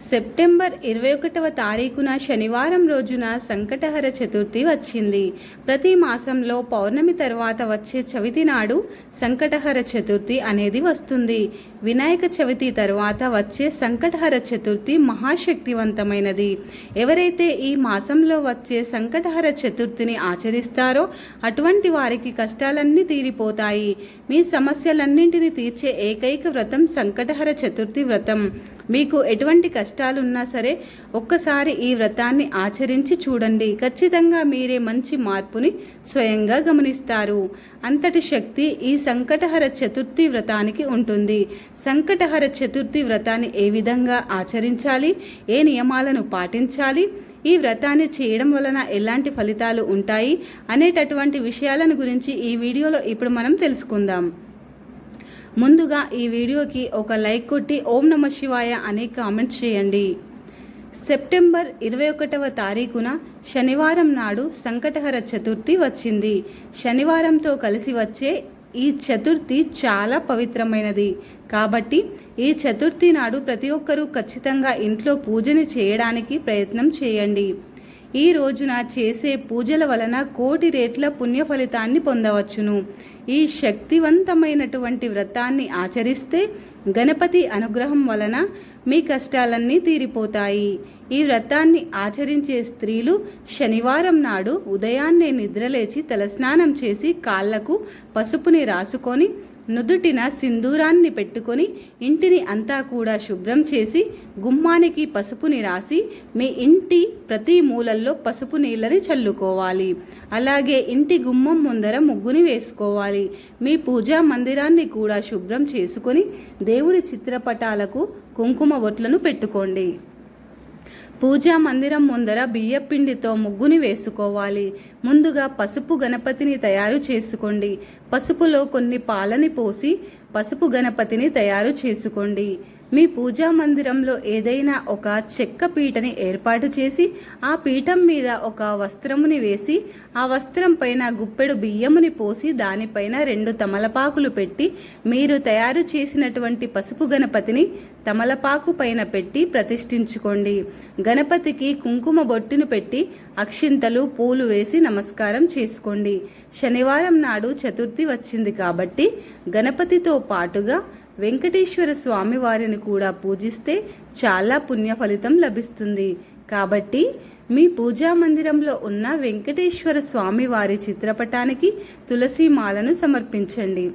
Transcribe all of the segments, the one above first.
September ఇరవై ఒకటవ తారీఖున శనివారం రోజున సంకటహర చతుర్థి వచ్చింది. ప్రతి మాసంలో పౌర్ణమి తర్వాత వచ్చే చవితి నాడు సంకటహర చతుర్థి అనేది వస్తుంది. వినాయక చవితి తర్వాత వచ్చే సంకటహర చతుర్థి మహాశక్తివంతమైనది. ఎవరైతే ఈ మాసంలో వచ్చే సంకటహర చతుర్థిని ఆచరిస్తారో అటువంటి వారికి కష్టాలన్నీ తీరిపోతాయి. మీ సమస్యలన్నింటినీ తీర్చే ఏకైక వ్రతం సంకటహర చతుర్థి వ్రతం. మీకు ఎటువంటి కష్టాలున్నా సరే ఒక్కసారి ఈ వ్రతాన్ని ఆచరించి చూడండి. ఖచ్చితంగా మీరే మంచి మార్పుని స్వయంగా గమనిస్తారు. అంతటి శక్తి ఈ సంకటహర చతుర్థి వ్రతానికి ఉంటుంది. సంకటహర చతుర్థి వ్రతాన్ని ఏ విధంగా ఆచరించాలి? ఏ నియమాలను పాటించాలి? ఈ వ్రతాన్ని చేయడం వలన ఎలాంటి ఫలితాలు ఉంటాయి? అనేటటువంటి విషయాలను గురించి ఈ వీడియోలో ఇప్పుడు మనం తెలుసుకుందాం. ముందుగా ఈ వీడియోకి ఒక లైక్ కొట్టి ఓం నమ శివాయ అని కామెంట్ చేయండి. సెప్టెంబర్ ఇరవై ఒకటవ తారీఖున శనివారం నాడు సంకటహర చతుర్థి వచ్చింది. శనివారంతో కలిసి వచ్చే ఈ చతుర్థి చాలా పవిత్రమైనది. కాబట్టి ఈ చతుర్థి నాడు ప్రతి ఒక్కరూ ఖచ్చితంగా ఇంట్లో పూజని చేయడానికి ప్రయత్నం చేయండి. ఈ రోజున చేసే పూజల వలన కోటి రేట్ల పుణ్య ఫలితాన్ని పొందవచ్చును. ఈ శక్తివంతమైనటువంటి వ్రతాన్ని ఆచరిస్తే గణపతి అనుగ్రహం వలన మీ కష్టాలన్నీ తీరిపోతాయి. ఈ వ్రతాన్ని ఆచరించే స్త్రీలు శనివారం నాడు ఉదయాన్నే నిద్రలేచి తలస్నానం చేసి కాళ్ళకు పసుపుని రాసుకొని నుదుటిన సింధూరాన్ని పెట్టుకొని ఇంటిని అంతా కూడా శుభ్రం చేసి గుమ్మానికి పసుపుని రాసి మీ ఇంటి ప్రతి మూలల్లో పసుపు నీళ్ళని చల్లుకోవాలి. అలాగే ఇంటి గుమ్మం ముందర ముగ్గుని వేసుకోవాలి. మీ పూజా మందిరాన్ని కూడా శుభ్రం చేసుకొని దేవుడి చిత్రపటాలకు కుంకుమ బొట్లను పెట్టుకోండి. పూజా మందిరం ముందర బియ్యపిండితో ముగ్గుని వేసుకోవాలి. ముందుగా పసుపు గణపతిని తయారు చేసుకోండి. పసుపులో కొన్ని పాలని పోసి పసుపు గణపతిని తయారు చేసుకోండి. మీ పూజా మందిరంలో ఏదైనా ఒక చెక్క పీటని ఏర్పాటు చేసి ఆ పీఠం మీద ఒక వస్త్రముని వేసి ఆ వస్త్రం పైన గుప్పెడు బియ్యముని పోసి దానిపైన రెండు తమలపాకులు పెట్టి మీరు తయారు చేసినటువంటి పసుపు గణపతిని తమలపాకు పైన పెట్టి ప్రతిష్ఠించుకోండి. గణపతికి కుంకుమ బొట్టును పెట్టి అక్షింతలు పూలు వేసి నమస్కారం చేసుకోండి. శనివారం నాడు చతుర్థి వచ్చింది కాబట్టి గణపతితో పాటుగా వెంకటేశ్వర స్వామి వారిని కూడా పూజిస్తే చాలా పుణ్య ఫలితం లభిస్తుంది. కాబట్టి మీ పూజా మందిరంలో ఉన్న వెంకటేశ్వర స్వామి వారి చిత్రపటానికి తులసి మాలను సమర్పించండి.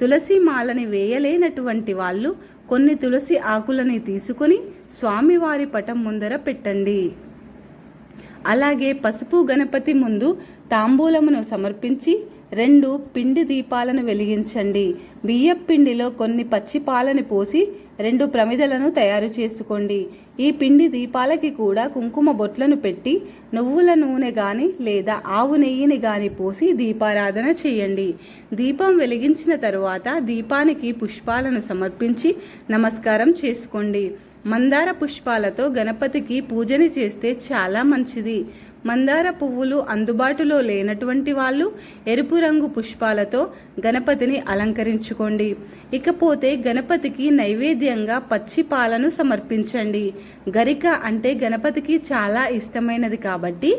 తులసి మాలని వేయలేనటువంటి వాళ్ళు కొన్ని తులసి ఆకులని తీసుకొని స్వామివారి పటం ముందర పెట్టండి. అలాగే పసుపు గణపతి ముందు తాంబూలమును సమర్పించి రెండు పిండి దీపాలను వెలిగించండి. బియ్యపిండిలో కొన్ని పచ్చి పాలని పోసి రెండు ప్రమిదలను తయారు చేసుకోండి. ఈ పిండి దీపాలకి కూడా కుంకుమ బొట్లను పెట్టి నువ్వుల నూనె గాని లేదా ఆవు నెయ్యిని గాని పోసి దీపారాధన చేయండి. దీపం వెలిగించిన తరువాత దీపానికి పుష్పాలను సమర్పించి నమస్కారం చేసుకోండి. మందార పుష్పాలతో గణపతికి పూజని చేస్తే చాలా మంచిది. మందార పువ్వులు అందుబాటులో లేనటువంటి వాళ్ళు ఎరుపు రంగు పుష్పాలతో గణపతిని అలంకరించుకోండి. ఇకపోతే గణపతికి నైవేద్యంగా పచ్చి పాలను సమర్పించండి. గరిక అంటే గణపతికి చాలా ఇష్టమైనది కాబట్టి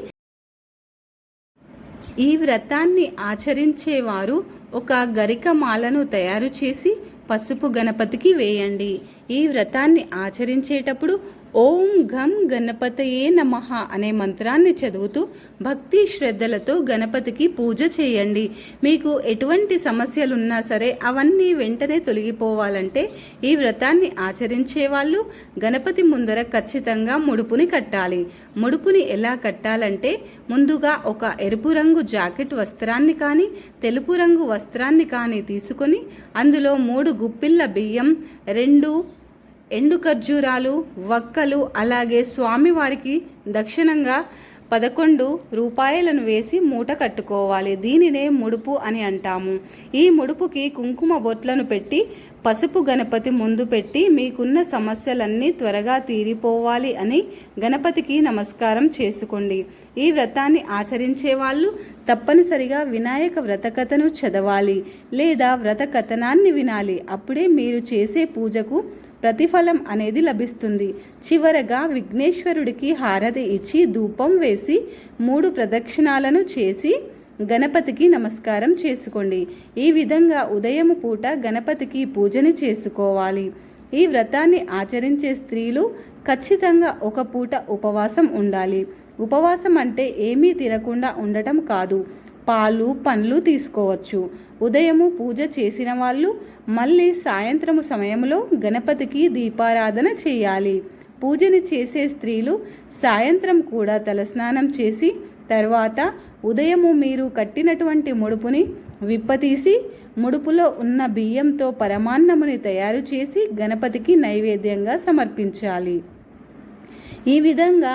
ఈ వ్రతాన్ని ఆచరించేవారు ఒక గరిక మాలను తయారు చేసి పసుపు గణపతికి వేయండి. ఈ వ్రతాన్ని ఆచరించేటప్పుడు ఓం ఘం గణపతయే నమ అనే మంత్రాన్ని చదువుతూ భక్తి శ్రద్ధలతో గణపతికి పూజ చేయండి. మీకు ఎటువంటి సమస్యలున్నా సరే అవన్నీ వెంటనే తొలగిపోవాలంటే ఈ వ్రతాన్ని ఆచరించే వాళ్ళు గణపతి ముందర ఖచ్చితంగా ముడుపుని కట్టాలి. ముడుపుని ఎలా కట్టాలంటే ముందుగా ఒక ఎరుపు రంగు జాకెట్ వస్త్రాన్ని కానీ తెలుపు రంగు వస్త్రాన్ని కానీ తీసుకొని అందులో మూడు గుప్పిళ్ళ బియ్యం రెండు ఎండు ఖర్జూరాలు వక్కలు అలాగే స్వామివారికి దక్షిణంగా పదకొండు రూపాయలను వేసి మూట కట్టుకోవాలి. దీనినే ముడుపు అని అంటాము. ఈ ముడుపుకి కుంకుమ బొట్లను పెట్టి పసుపు గణపతి ముందు పెట్టి మీకున్న సమస్యలన్నీ త్వరగా తీరిపోవాలి అని గణపతికి నమస్కారం చేసుకోండి. ఈ వ్రతాన్ని ఆచరించే వాళ్ళు తప్పనిసరిగా వినాయక వ్రతకథను చదవాలి లేదా వ్రత కథనాన్ని వినాలి. అప్పుడే మీరు చేసే పూజకు ప్రతిఫలం అనేది లభిస్తుంది. చివరగా విఘ్నేశ్వరుడికి హారతి ఇచ్చి ధూపం వేసి మూడు ప్రదక్షిణాలను చేసి గణపతికి నమస్కారం చేసుకోండి. ఈ విధంగా ఉదయం పూట గణపతికి పూజని చేసుకోవాలి. ఈ వ్రతాన్ని ఆచరించే స్త్రీలు ఖచ్చితంగా ఒక పూట ఉపవాసం ఉండాలి. ఉపవాసం అంటే ఏమీ తినకుండా ఉండటం కాదు. పాలు పండ్లు తీసుకోవచ్చు. ఉదయము పూజ చేసిన వాళ్ళు మళ్ళీ సాయంత్రము సమయంలో గణపతికి దీపారాధన చేయాలి. పూజని చేసే స్త్రీలు సాయంత్రం కూడా తలస్నానం చేసి తర్వాత ఉదయము మీరు కట్టినటువంటి ముడుపుని విప్పతీసి ముడుపులో ఉన్న బియ్యంతో పరమాన్నముని తయారు చేసి గణపతికి నైవేద్యంగా సమర్పించాలి. ఈ విధంగా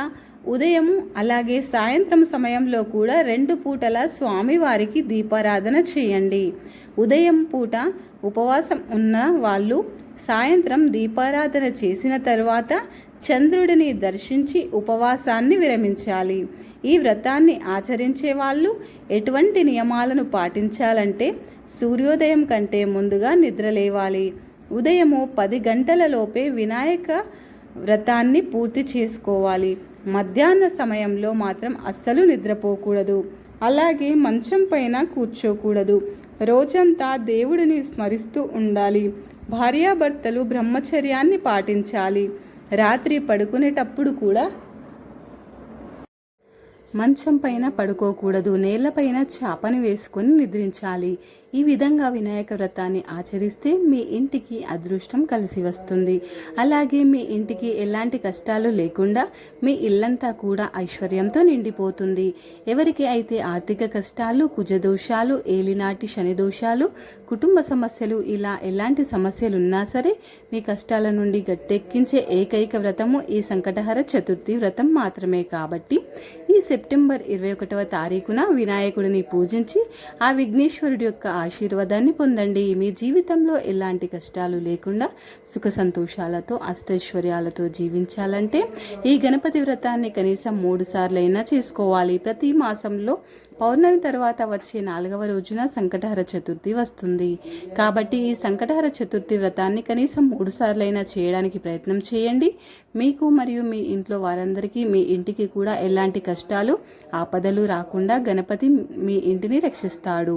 ఉదయం అలాగే సాయంత్రం సమయంలో కూడా రెండు పూటల స్వామివారికి దీపారాధన చేయండి. ఉదయం పూట ఉపవాసం ఉన్న వాళ్ళు సాయంత్రం దీపారాధన చేసిన తర్వాత చంద్రుడిని దర్శించి ఉపవాసాన్ని విరమించాలి. ఈ వ్రతాన్ని ఆచరించే వాళ్ళు ఎటువంటి నియమాలను పాటించాలంటే సూర్యోదయం కంటే ముందుగా నిద్రలేవాలి ఉదయము పది గంటలలోపే వినాయక వ్రతాన్ని పూర్తి చేసుకోవాలి. మధ్యాహ్న సమయంలో మాత్రం అస్సలు నిద్రపోకూడదు. అలాగే మంచం పైన కూర్చోకూడదు. రోజంతా దేవుడిని స్మరిస్తూ ఉండాలి. భార్యాభర్తలు బ్రహ్మచర్యాన్ని పాటించాలి. రాత్రి పడుకునేటప్పుడు కూడా మంచం పైన పడుకోకూడదు. నేలపైన చాపని వేసుకొని నిద్రించాలి. ఈ విధంగా వినాయక వ్రతాన్ని ఆచరిస్తే మీ ఇంటికి అదృష్టం కలిసి వస్తుంది. అలాగే మీ ఇంటికి ఎలాంటి కష్టాలు లేకుండా మీ ఇల్లంతా కూడా ఐశ్వర్యంతో నిండిపోతుంది. ఎవరికి అయితే ఆర్థిక కష్టాలు కుజదోషాలు ఏలినాటి శని దోషాలు కుటుంబ సమస్యలు ఇలా ఎలాంటి సమస్యలు ఉన్నా సరే మీ కష్టాల నుండి గట్టెక్కించే ఏకైక వ్రతము ఈ సంకటహర చతుర్థి వ్రతం మాత్రమే కాబట్టి ఈ సెప్టెంబర్ ఇరవై ఒకటవ తారీఖున వినాయకుడిని పూజించి ఆ విఘ్నేశ్వరుడి యొక్క ఆశీర్వాదాన్ని పొందండి. మీ జీవితంలో ఎలాంటి కష్టాలు లేకుండా సుఖ సంతోషాలతో అష్టైశ్వర్యాలతో జీవించాలంటే ఈ గణపతి వ్రతాన్ని కనీసం మూడు సార్లైనా చేసుకోవాలి. ప్రతి మాసంలో పౌర్ణమి తర్వాత వచ్చే నాలుగవ రోజున సంకటహర చతుర్థి వస్తుంది. కాబట్టి ఈ సంకటహర చతుర్థి వ్రతాన్ని కనీసం మూడు సార్లైనా చేయడానికి ప్రయత్నం చేయండి. మీకు మరియు మీ ఇంట్లో వారందరికీ మీ ఇంటికి కూడా ఎలాంటి కష్టాలు ఆపదలు రాకుండా గణపతి మీ ఇంటిని రక్షిస్తాడు.